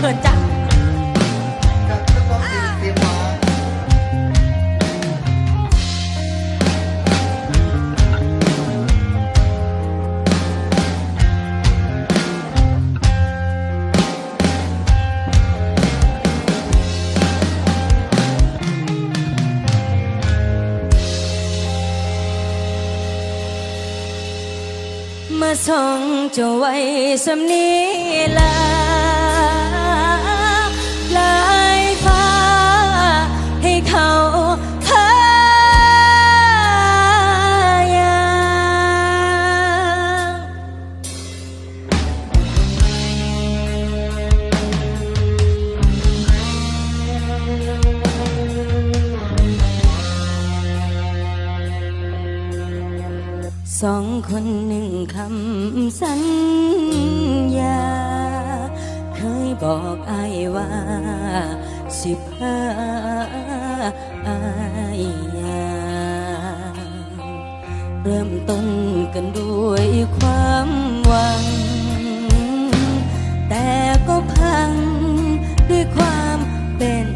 เขินจังกับเจ้าของดีเสียงหวานมาส่งจะไว้สำนีลา สองคนหนึ่งคำสัญญา เคยบอกอายว่าสิบห้าอายยางเริ่มต้นกันด้วยความหวัง แต่ก็พังด้วยความเป็น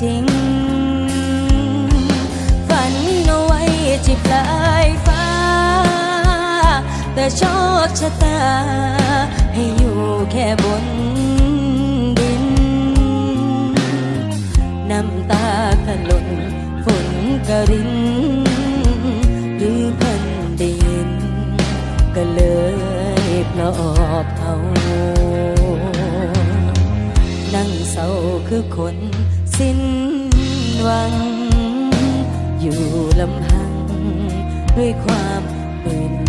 จริง ฝันเอาไว้จิบลา โชคชะตา ให้อยู่แค่บนดิน น้ำตาขล่นฝนกระริน หรือแผ่นดิน ก็เลยปลอบเอา นั่งเศร้าคือคนสิ้นหวัง อยู่ลำพังด้วยความมึน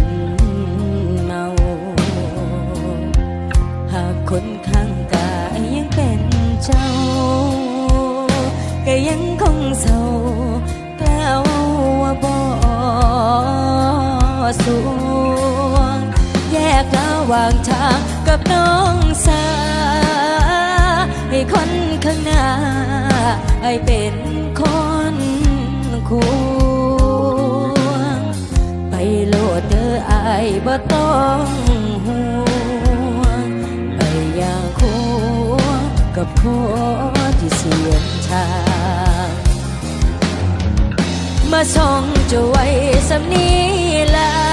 คนข้างกายยังเป็นเจ้า ก็ยังคงเศร้ากล่าวว่าบ่สวงแยกระหว่างทางกับน้องสาให้คนข้างหน้าให้เป็นคนควงไปโลดเธออายบ่ต้อง ที่เสียงทางมาส่องจะไว้สำนีลา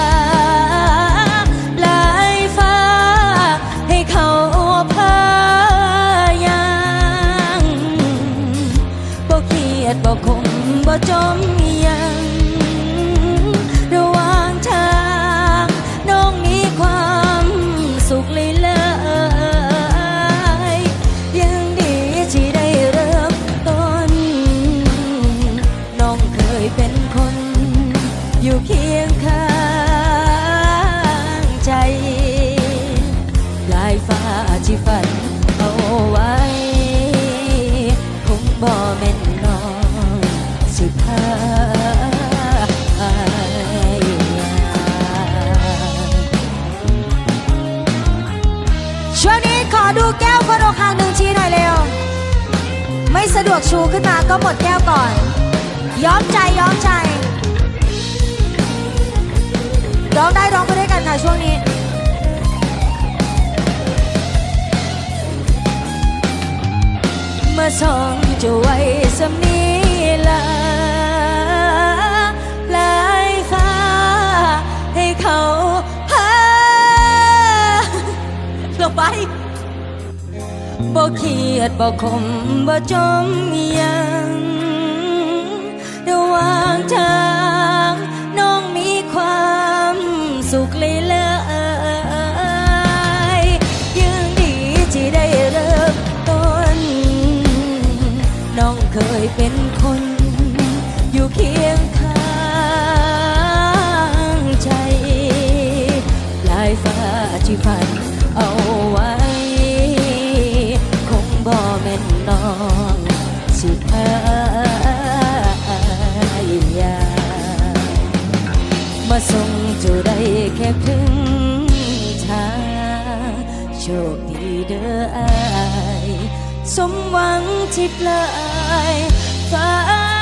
ที่ฝันเอาไว้ คงบ่แม่นน้องสิพาอายช่วงนี้ขอดูแก้วคนอกหักหนึ่งทีหน่อยเร็ว ไม่สะดวกชูขึ้นมาก็หมดแก้วก่อน ย้อมใจย้อมใจ ร้องได้ร้องไปด้วยกันค่ะช่วงนี้ บ่เครียดบ่คมบ่จมยังระหว่างทางน้องมีความสุขเลยเลยยังดีที่ได้เริ่มต้น น้องเคยเป็นคน อยู่เคียงข้าง มาส่งจะได้แค่ถึงทางโชคดีเด้ออาย สมหวังที่ปลายฟ้า